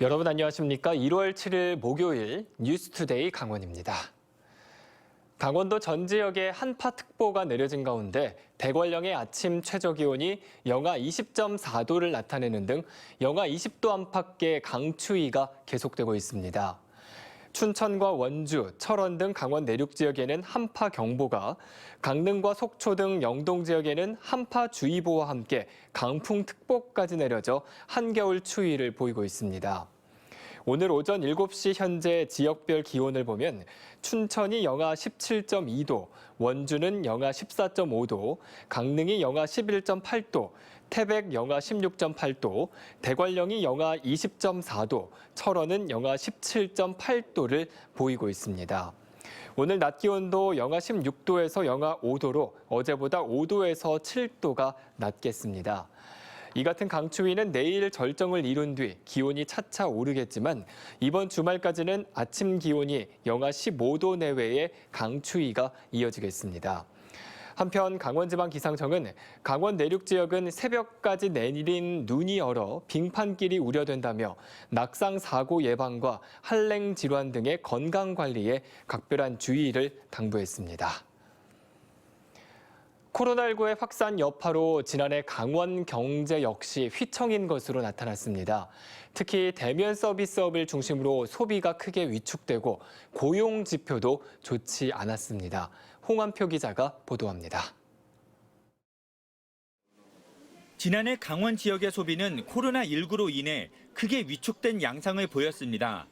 여러분 안녕하십니까? 1월 7일 목요일 뉴스투데이 강원입니다. 강원도 전 지역에 한파 특보가 내려진 가운데 대관령의 아침 최저 기온이 영하 20.4도를 나타내는 등 영하 20도 안팎의 강추위가 계속되고 있습니다. 춘천과 원주, 철원 등 강원 내륙 지역에는 한파 경보가, 강릉과 속초 등 영동 지역에는 한파 주의보와 함께 강풍 특보까지 내려져 한겨울 추위를 보이고 있습니다. 오늘 오전 7시 현재 지역별 기온을 보면 춘천이 영하 17.2도, 원주는 영하 14.5도, 강릉이 영하 11.8도, 태백 영하 16.8도, 대관령이 영하 20.4도, 철원은 영하 17.8도를 보이고 있습니다. 오늘 낮 기온도 영하 16도에서 영하 5도로 어제보다 5도에서 7도가 낮겠습니다. 이 같은 강추위는 내일 절정을 이룬 뒤 기온이 차차 오르겠지만 이번 주말까지는 아침 기온이 영하 15도 내외의 강추위가 이어지겠습니다. 한편 강원지방기상청은 강원 내륙 지역은 새벽까지 내린 눈이 얼어 빙판길이 우려된다며 낙상 사고 예방과 한랭 질환 등의 건강 관리에 각별한 주의를 당부했습니다. 코로나19의 확산 여파로 지난해 강원 경제 역시 휘청인 것으로 나타났습니다. 특히 대면 서비스업을 중심으로 소비가 크게 위축되고 고용 지표도 좋지 않았습니다. 홍한표 기자가 보도합니다. 지난해 강원 지역의 소비는 코로나19로 인해 크게 위축된 양상을 보였습니다.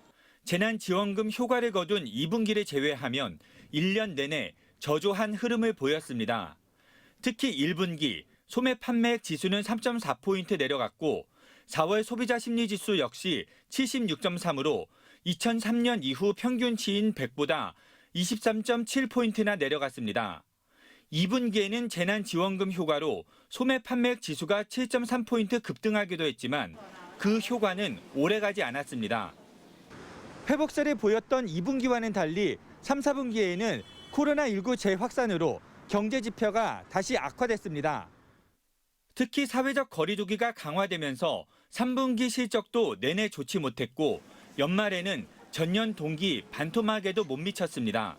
재난지원금 효과를 거둔 2분기를 제외하면 1년 내내 저조한 흐름을 보였습니다. 특히 1분기 소매 판매액 지수는 3.4포인트 내려갔고 4월 소비자 심리 지수 역시 76.3으로 2003년 이후 평균치인 100보다 23.7포인트나 내려갔습니다. 2분기에는 재난지원금 효과로 소매 판매액 지수가 7.3포인트 급등하기도 했지만 그 효과는 오래가지 않았습니다. 회복세를 보였던 2분기와는 달리 3, 4분기에는 코로나19 재확산으로 경제 지표가 다시 악화됐습니다. 특히 사회적 거리두기가 강화되면서 3분기 실적도 내내 좋지 못했고 연말에는 전년 동기 반토막에도 못 미쳤습니다.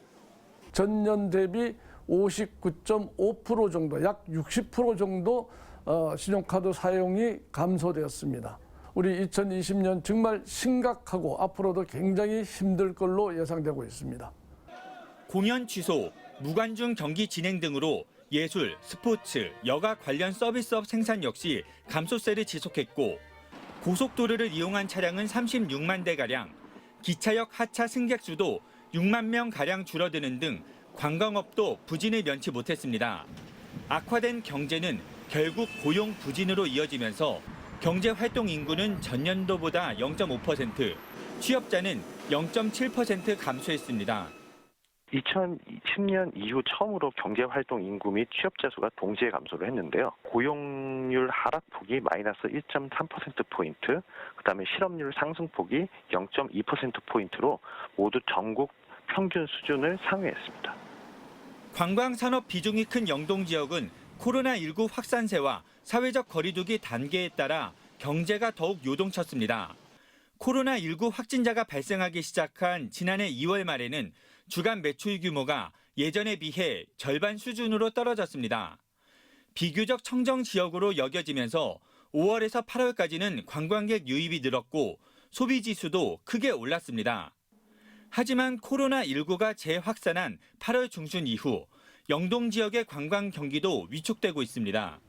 전년 대비 59.5% 정도, 약 60% 정도 어, 신용카드 사용이 감소되었습니다. 우리 2020년 정말 심각하고 앞으로도 굉장히 힘들 걸로 예상되고 있습니다. 공연 취소, 무관중 경기 진행 등으로 예술, 스포츠, 여가 관련 서비스업 생산 역시 감소세를 지속했고 고속도로를 이용한 차량은 36만 대가량, 기차역 하차 승객 수도 6만 명 가량 줄어드는 등 관광업도 부진을 면치 못했습니다. 악화된 경제는 결국 고용 부진으로 이어지면서 경제 활동 인구는 전년도보다 0.5%, 취업자는 0.7% 감소했습니다. 2010년 이후 처음으로 경제활동 인구 및 취업자 수가 동시에 감소를 했는데요. 고용률 하락폭이 마이너스 1.3%포인트, 그 다음에 실업률 상승폭이 0.2%포인트로 모두 전국 평균 수준을 상회했습니다. 관광 산업 비중이 큰 영동 지역은 코로나19 확산세와 사회적 거리두기 단계에 따라 경제가 더욱 요동쳤습니다. 코로나19 확진자가 발생하기 시작한 지난해 2월 말에는 주간 매출 규모가 예전에 비해 절반 수준으로 떨어졌습니다. 비교적 청정 지역으로 여겨지면서 5월에서 8월까지는 관광객 유입이 늘었고 소비 지수도 크게 올랐습니다. 하지만 코로나19가 재확산한 8월 중순 이후 영동 지역의 관광 경기도 위축되고 있습니다.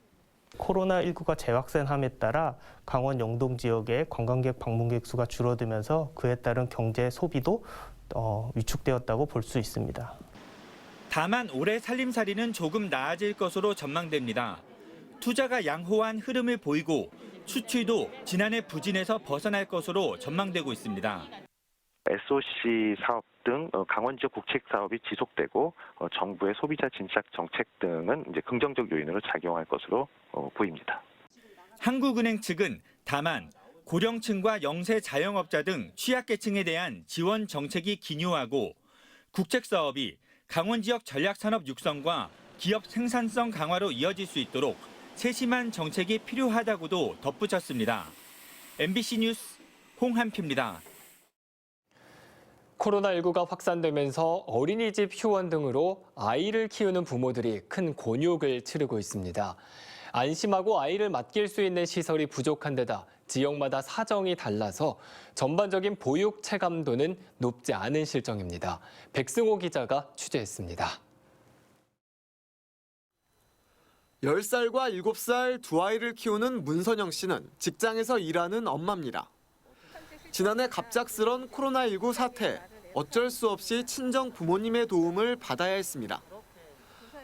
코로나19가 재확산함에 따라 강원 영동 지역의 관광객 방문객 수가 줄어들면서 그에 따른 경제 소비도 어, 위축되었다고 볼 수 있습니다. 다만 올해 살림살이는 조금 나아질 것으로 전망됩니다. 투자가 양호한 흐름을 보이고 수출도 지난해 부진에서 벗어날 것으로 전망되고 있습니다. SOC 사업 등 어, 강원 지역 국책 사업이 지속되고 어, 정부의 소비자 진작 정책 등은 이제 긍정적 요인으로 작용할 것으로 어, 보입니다. 한국은행 측은 다만 고령층과 영세 자영업자 등 취약계층에 대한 지원 정책이 기묘하고 국책 사업이 강원 지역 전략 산업 육성과 기업 생산성 강화로 이어질 수 있도록 세심한 정책이 필요하다고도 덧붙였습니다. MBC 뉴스 홍한표입니다. 코로나19가 확산되면서 어린이집 휴원 등으로 아이를 키우는 부모들이 큰 곤욕을 치르고 있습니다. 안심하고 아이를 맡길 수 있는 시설이 부족한 데다 지역마다 사정이 달라서 전반적인 보육 체감도는 높지 않은 실정입니다. 백승호 기자가 취재했습니다. 10살과 7살 두 아이를 키우는 문선영 씨는 직장에서 일하는 엄마입니다. 지난해 갑작스런 코로나19 사태, 어쩔 수 없이 친정 부모님의 도움을 받아야 했습니다.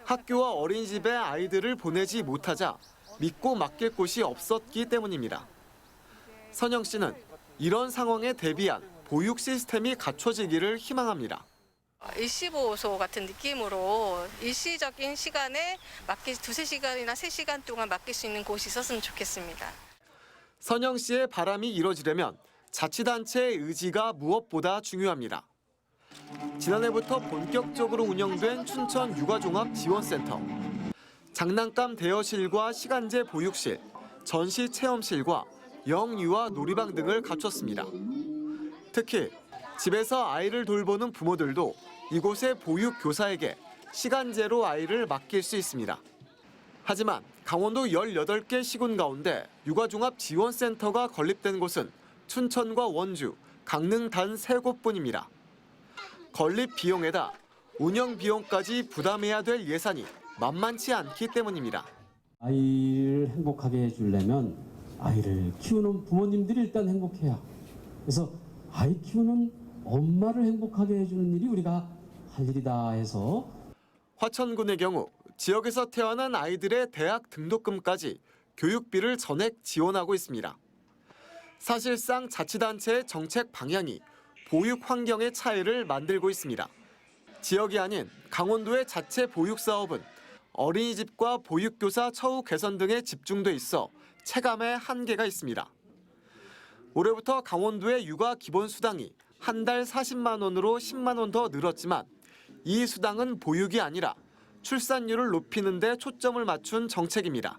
학교와 어린이집에 아이들을 보내지 못하자 믿고 맡길 곳이 없었기 때문입니다. 선영 씨는 이런 상황에 대비한 보육 시스템이 갖춰지기를 희망합니다. 일시보호소 같은 느낌으로 일시적인 시간에 맡기 두세 시간이나 세 시간 동안 맡길 수 있는 곳이 있었으면 좋겠습니다. 선영 씨의 바람이 이뤄지려면 자치단체의 의지가 무엇보다 중요합니다. 지난해부터 본격적으로 운영된 춘천 육아종합 지원센터. 장난감 대여실과 시간제 보육실, 전시 체험실과 영유아 놀이방 등을 갖췄습니다. 특히 집에서 아이를 돌보는 부모들도 이곳의 보육 교사에게 시간제로 아이를 맡길 수 있습니다. 하지만 강원도 18개 시군 가운데 육아종합지원센터가 건립된 곳은 춘천과 원주, 강릉 단 3곳뿐입니다. 건립 비용에다 운영 비용까지 부담해야 될 예산이 만만치 않기 때문입니다. 아이를 행복하게 해주려면 아이를 키우는 부모님들이 일단 행복해야. 그래서 아이 키우는 엄마를 행복하게 해주는 일이 우리가 할 일이다 해서 화천군의 경우 지역에서 태어난 아이들의 대학 등록금까지 교육비를 전액 지원하고 있습니다. 사실상 자치단체의 정책 방향이 보육 환경의 차이를 만들고 있습니다. 지역이 아닌 강원도의 자체 보육 사업은 어린이집과 보육교사 처우 개선 등에 집중돼 있어 체감에 한계가 있습니다. 올해부터 강원도의 육아 기본 수당이 한 달 40만 원으로 10만 원 더 늘었지만 이 수당은 보육이 아니라 출산율을 높이는 데 초점을 맞춘 정책입니다.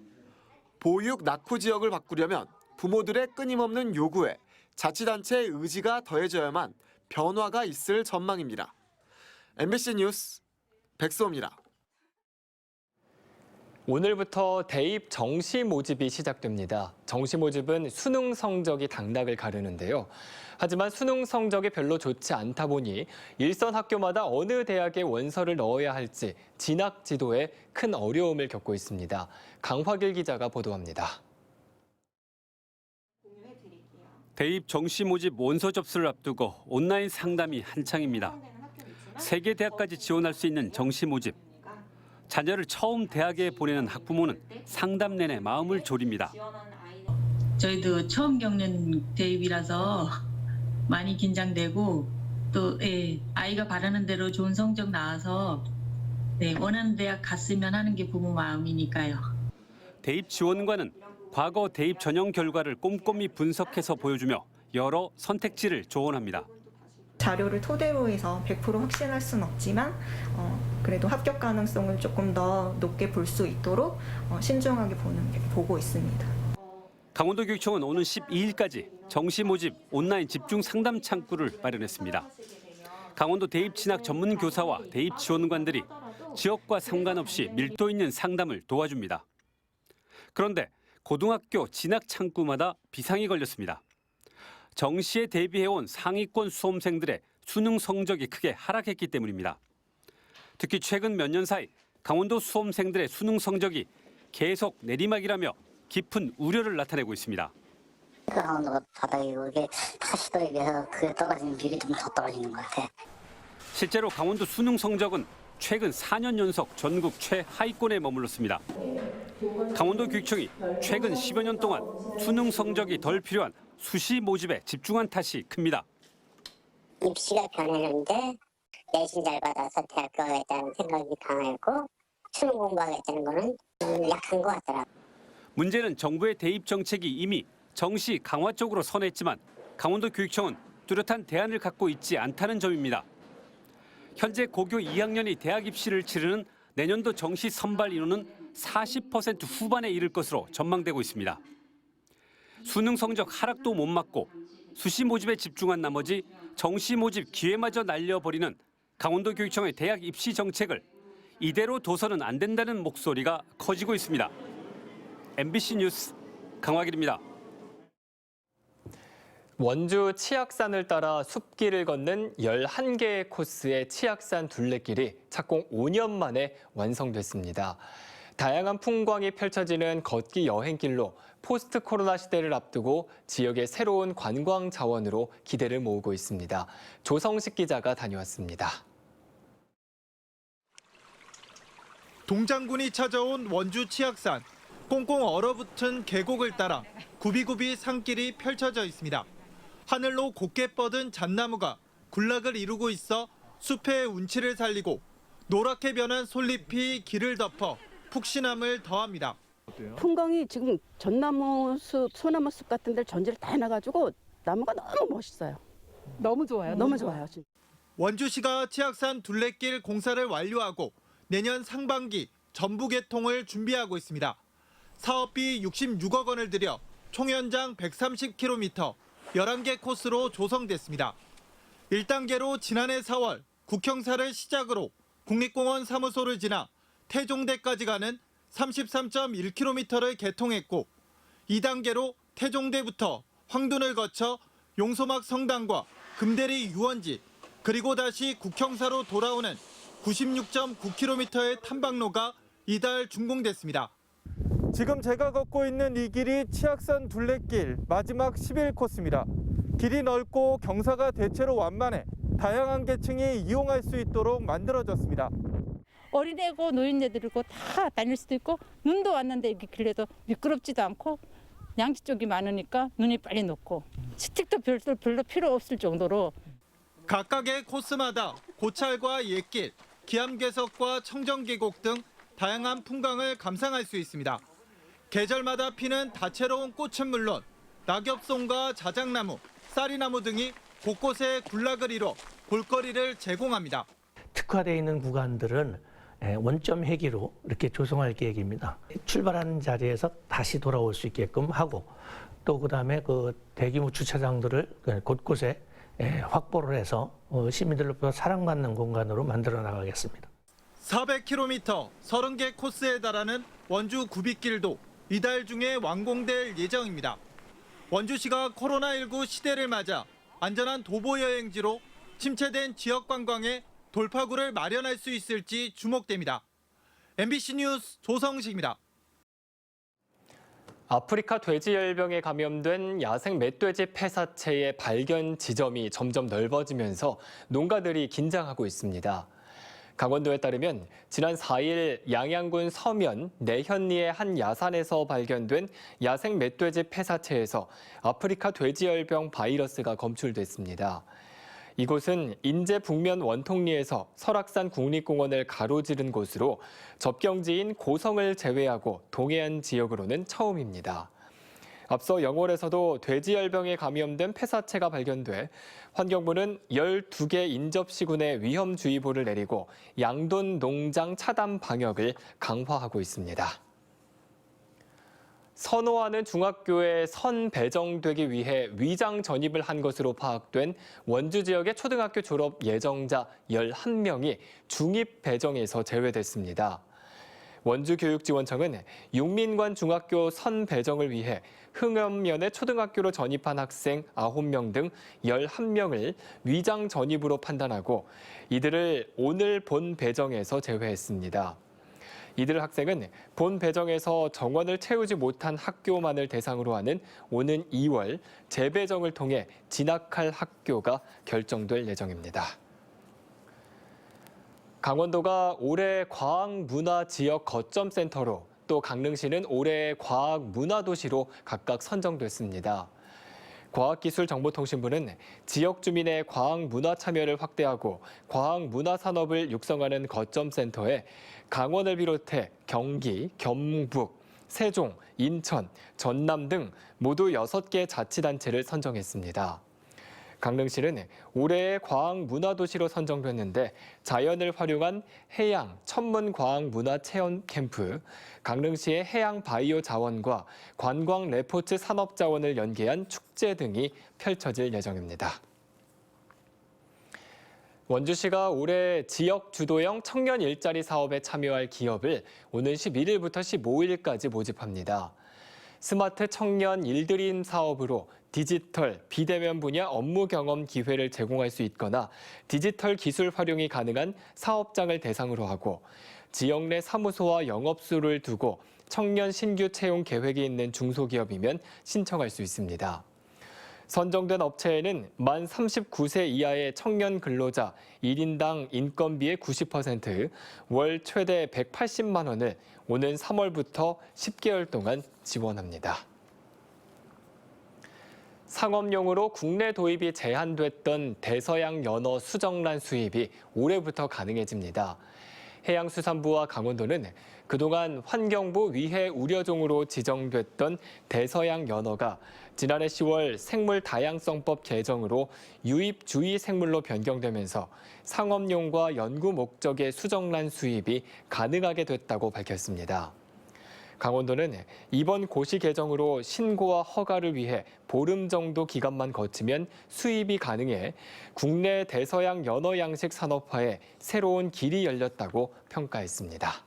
보육 낙후 지역을 바꾸려면 부모들의 끊임없는 요구에 자치단체의 의지가 더해져야만 변화가 있을 전망입니다. MBC 뉴스 백소입니다. 오늘부터 대입 정시 모집이 시작됩니다. 정시 모집은 수능 성적이 당락을 가르는데요. 하지만 수능 성적이 별로 좋지 않다 보니 일선 학교마다 어느 대학에 원서를 넣어야 할지 진학 지도에 큰 어려움을 겪고 있습니다. 강화길 기자가 보도합니다. 대입 정시 모집 원서 접수를 앞두고 온라인 상담이 한창입니다. 세개 대학까지 지원할 수 있는 정시 모집. 자녀를 처음 대학에 보내는 학부모는 상담 내내 마음을 졸입니다. 저희도 처음 겪는 대입이라서 많이 긴장되고 또 예, 아이가 바라는 대로 좋은 성적 나와서 네, 원하는 대학 갔으면 하는 게 부모 마음이니까요. 대입 지원관은 과거 대입 전형 결과를 꼼꼼히 분석해서 보여주며 여러 선택지를 조언합니다. 자료를 토대로 해서 100% 확신할 수는 없지만 어, 그래도 합격 가능성을 조금 더 높게 볼 수 있도록 어, 신중하게 보는 게 보고 있습니다. 강원도교육청은 오는 12일까지 정시 모집 온라인 집중 상담 창구를 마련했습니다. 강원도 대입 진학 전문 교사와 대입 지원관들이 지역과 상관없이 밀도 있는 상담을 도와줍니다. 그런데 고등학교 진학 창구마다 비상이 걸렸습니다. 정시에 대비해온 상위권 수험생들의 수능 성적이 크게 하락했기 때문입니다. 특히 최근 몇 년 사이 강원도 수험생들의 수능 성적이 계속 내리막이라며 깊은 우려를 나타내고 있습니다. 강원도가 바닥이고 이게 타시도에 비해서 그게 떨어지는 비율이 좀 더 떨어지는 것 같아. 실제로 강원도 수능 성적은 최근 4년 연속 전국 최하위권에 머물렀습니다. 강원도 교육청이 최근 10여 년 동안 수능 성적이 덜 필요한 수시 모집에 집중한 탓이 큽니다. 입시가 변했는데 내신 잘 받아서 대학 가겠다는 생각이 강했고 수능 공부하겠다는 거는 좀 약한 것 같더라. 문제는 정부의 대입 정책이 이미 정시 강화 쪽으로 선했지만 강원도 교육청은 뚜렷한 대안을 갖고 있지 않다는 점입니다. 현재 고교 2학년이 대학 입시를 치르는 내년도 정시 선발 인원은 40% 후반에 이를 것으로 전망되고 있습니다. 수능 성적 하락도 못 막고 수시 모집에 집중한 나머지 정시 모집 기회마저 날려버리는 강원도 교육청의 대학 입시 정책을 이대로 둬서는 안 된다는 목소리가 커지고 있습니다. MBC 뉴스 강화길입니다. 원주 치악산을 따라 숲길을 걷는 11개의 코스의 치악산 둘레길이 착공 5년 만에 완성됐습니다. 다양한 풍광이 펼쳐지는 걷기 여행길로 포스트 코로나 시대를 앞두고 지역의 새로운 관광 자원으로 기대를 모으고 있습니다. 조성식 기자가 다녀왔습니다. 동장군이 찾아온 원주 치악산. 꽁꽁 얼어붙은 계곡을 따라 구비구비 산길이 펼쳐져 있습니다. 하늘로 곱게 뻗은 잣나무가 군락을 이루고 있어 숲의 운치를 살리고 노랗게 변한 솔잎이 길을 덮어 푹신함을 더합니다. 풍광이 지금 전나무 숲, 소나무 숲 같은 데를 전지를 다 해놔가지고 나무가 너무 멋있어요. 너무 좋아요. 너무 좋아요. 진짜. 원주시가 치악산 둘레길 공사를 완료하고 내년 상반기 전부 개통을 준비하고 있습니다. 사업비 66억 원을 들여 총 연장 130km, 11개 코스로 조성됐습니다. 1단계로 지난해 4월 국형사를 시작으로 국립공원 사무소를 지나 태종대까지 가는 33.1km를 개통했고 2단계로 태종대부터 황둔을 거쳐 용소막 성당과 금대리 유원지 그리고 다시 국형사로 돌아오는 96.9km의 탐방로가 이달 준공됐습니다. 지금 제가 걷고 있는 이 길이 치악산 둘레길 마지막 11코스입니다. 길이 넓고 경사가 대체로 완만해 다양한 계층이 이용할 수 있도록 만들어졌습니다. 어린애고 노인네들이고 다 다닐 수도 있고 눈도 왔는데 이렇게 길래도 미끄럽지도 않고 양지 쪽이 많으니까 눈이 빨리 녹고 스틱도 별도 별로 필요 없을 정도로 각각의 코스마다 고찰과 옛길, 기암괴석과 청정계곡 등 다양한 풍광을 감상할 수 있습니다. 계절마다 피는 다채로운 꽃은 물론 낙엽송과 자작나무, 쌀이나무 등이 곳곳에 군락을 이뤄 볼거리를 제공합니다. 특화되어 있는 구간들은 예, 원점 회기로 이렇게 조성할 계획입니다. 출발하는 자리에서 다시 돌아올 수 있게끔 하고 또 그다음에 그 대규모 주차장들을 그 곳곳에 예, 확보를 해서 어, 시민들로부터 사랑받는 공간으로 만들어 나가겠습니다. 400km, 30개 코스에 달하는 원주 구빗길도 이달 중에 완공될 예정입니다. 원주시가 코로나19 시대를 맞아 안전한 도보 여행지로 침체된 지역 관광에 돌파구를 마련할 수 있을지 주목됩니다. MBC 뉴스 조성식입니다. 아프리카 돼지 열병에 감염된 야생 멧돼지 폐사체의 발견 지점이 점점 넓어지면서 농가들이 긴장하고 있습니다. 강원도에 따르면 지난 4일 양양군 서면 내현리의 한 야산에서 발견된 야생 멧돼지 폐사체에서 아프리카 돼지열병 바이러스가 검출됐습니다. 이곳은 인제 북면 원통리에서 설악산 국립공원을 가로지른 곳으로 접경지인 고성을 제외하고 동해안 지역으로는 처음입니다. 앞서 영월에서도 돼지열병에 감염된 폐사체가 발견돼 환경부는 12개 인접시군에 위험주의보를 내리고 양돈 농장 차단 방역을 강화하고 있습니다. 선호하는 중학교에 선 배정되기 위해 위장 전입을 한 것으로 파악된 원주 지역의 초등학교 졸업 예정자 11명이 중입 배정에서 제외됐습니다. 원주교육지원청은 용민관 중학교 선 배정을 위해 흥엄면의 초등학교로 전입한 학생 9명 등 11명을 위장 전입으로 판단하고 이들을 오늘 본 배정에서 제외했습니다. 이들 학생은 본 배정에서 정원을 채우지 못한 학교만을 대상으로 하는 오는 2월 재배정을 통해 진학할 학교가 결정될 예정입니다. 강원도가 올해 과학문화 지역 거점센터로 또 강릉시는 올해 과학문화도시로 각각 선정됐습니다. 과학기술정보통신부는 지역 주민의 과학 문화 참여를 확대하고 과학 문화 산업을 육성하는 거점센터에 강원을 비롯해 경기, 경북, 세종, 인천, 전남 등 모두 6개 자치단체를 선정했습니다. 강릉시는 올해의 과학 문화도시로 선정됐는데 자연을 활용한 해양 천문 과학 문화 체험 캠프, 강릉시의 해양 바이오 자원과 관광 레포츠 산업 자원을 연계한 축제 등이 펼쳐질 예정입니다. 원주시가 올해 지역 주도형 청년 일자리 사업에 참여할 기업을 오는 11일부터 15일까지 모집합니다. 스마트 청년 일드림 사업으로 디지털, 비대면 분야 업무 경험 기회를 제공할 수 있거나 디지털 기술 활용이 가능한 사업장을 대상으로 하고 지역 내 사무소와 영업소를 두고 청년 신규 채용 계획이 있는 중소기업이면 신청할 수 있습니다. 선정된 업체에는 만 39세 이하의 청년 근로자 1인당 인건비의 90%, 월 최대 180만 원을 오는 3월부터 10개월 동안 지원합니다. 상업용으로 국내 도입이 제한됐던 대서양 연어 수정란 수입이 올해부터 가능해집니다. 해양수산부와 강원도는 그동안 환경부 위해 우려종으로 지정됐던 대서양 연어가 지난해 10월 생물 다양성법 개정으로 유입 주의 생물로 변경되면서 상업용과 연구 목적의 수정란 수입이 가능하게 됐다고 밝혔습니다. 강원도는 이번 고시 개정으로 신고와 허가를 위해 보름 정도 기간만 거치면 수입이 가능해 국내 대서양 연어 양식 산업화에 새로운 길이 열렸다고 평가했습니다.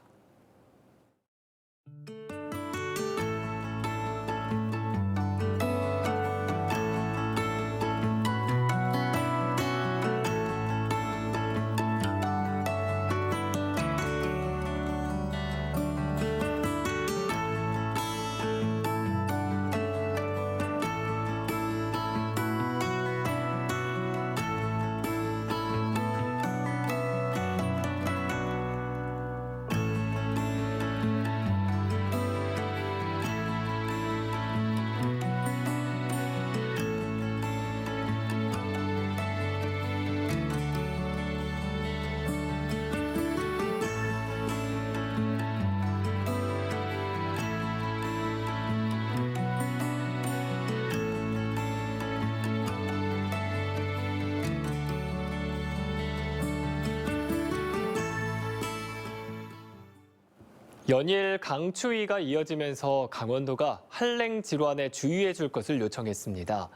연일 강추위가 이어지면서 강원도가 한랭 질환에 주의해 줄 것을 요청했습니다.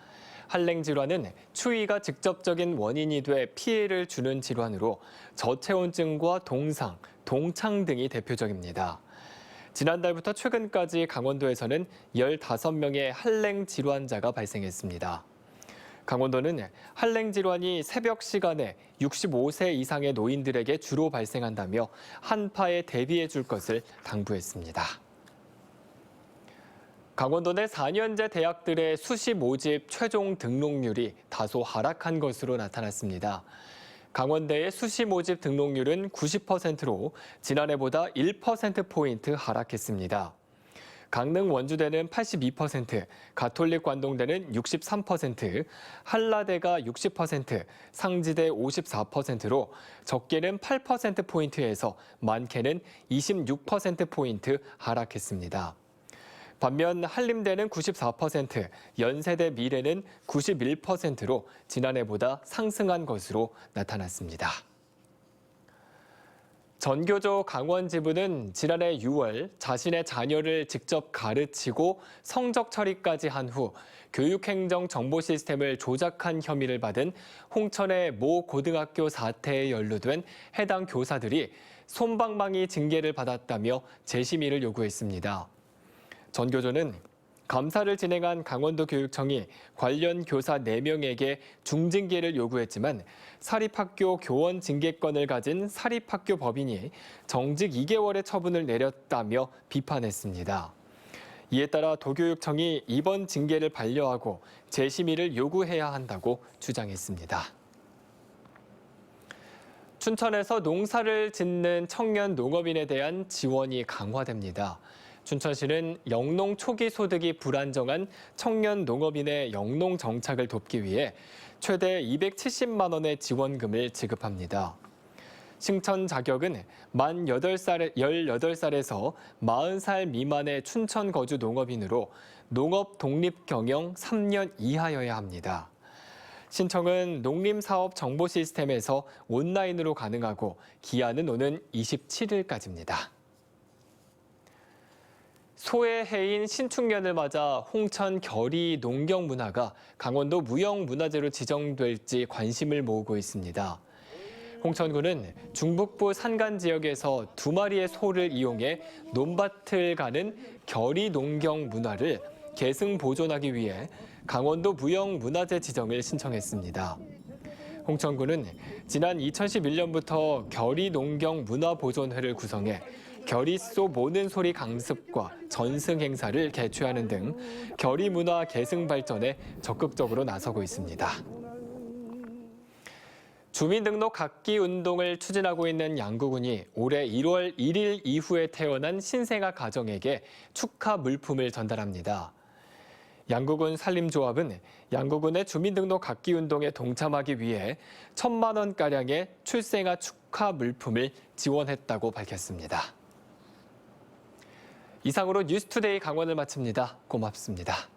한랭 질환은 추위가 직접적인 원인이 돼 피해를 주는 질환으로 저체온증과 동상, 동창 등이 대표적입니다. 지난달부터 최근까지 강원도에서는 15명의 한랭 질환자가 발생했습니다. 강원도는 한랭 질환이 새벽 시간에 65세 이상의 노인들에게 주로 발생한다며 한파에 대비해 줄 것을 당부했습니다. 강원도 내 4년제 대학들의 수시 모집 최종 등록률이 다소 하락한 것으로 나타났습니다. 강원대의 수시 모집 등록률은 90%로 지난해보다 1%포인트 하락했습니다. 강릉 원주대는 82%, 가톨릭 관동대는 63%, 한라대가 60%, 상지대 54%로 적게는 8%포인트에서 많게는 26%포인트 하락했습니다. 반면 한림대는 94%, 연세대 미래는 91%로 지난해보다 상승한 것으로 나타났습니다. 전교조 강원 지부는 지난해 6월 자신의 자녀를 직접 가르치고 성적 처리까지 한 후 교육행정 정보 시스템을 조작한 혐의를 받은 홍천의 모 고등학교 사태에 연루된 해당 교사들이 솜방망이 징계를 받았다며 재심의를 요구했습니다. 전교조는 감사를 진행한 강원도 교육청이 관련 교사 4명에게 중징계를 요구했지만 사립학교 교원 징계권을 가진 사립학교 법인이 정직 2개월의 처분을 내렸다며 비판했습니다. 이에 따라 도교육청이 이번 징계를 반려하고 재심의를 요구해야 한다고 주장했습니다. 춘천에서 농사를 짓는 청년 농업인에 대한 지원이 강화됩니다. 춘천시는 영농 초기 소득이 불안정한 청년 농업인의 영농 정착을 돕기 위해 최대 270만 원의 지원금을 지급합니다. 신청 자격은 만 8살, 18살에서 40살 미만의 춘천 거주 농업인으로 농업 독립 경영 3년 이하여야 합니다. 신청은 농림사업정보 시스템에서 온라인으로 가능하고 기한은 오는 27일까지입니다. 소의 해인 신축년을 맞아 홍천 결이 농경 문화가 강원도 무형 문화재로 지정될지 관심을 모으고 있습니다. 홍천군은 중북부 산간 지역에서 두 마리의 소를 이용해 논밭을 가는 결이 농경 문화를 계승 보존하기 위해 강원도 무형 문화재 지정을 신청했습니다. 홍천군은 지난 2011년부터 결이 농경 문화 보존회를 구성해 결이소 모는 소리 강습과 전승 행사를 개최하는 등 결이 문화 계승 발전에 적극적으로 나서고 있습니다. 주민등록 갖기 운동을 추진하고 있는 양구군이 올해 1월 1일 이후에 태어난 신생아 가정에게 축하 물품을 전달합니다. 양구군 산림조합은 양구군의 주민등록 갖기 운동에 동참하기 위해 천만 원가량의 출생아 축하 물품을 지원했다고 밝혔습니다. 이상으로 뉴스투데이 강원을 마칩니다. 고맙습니다.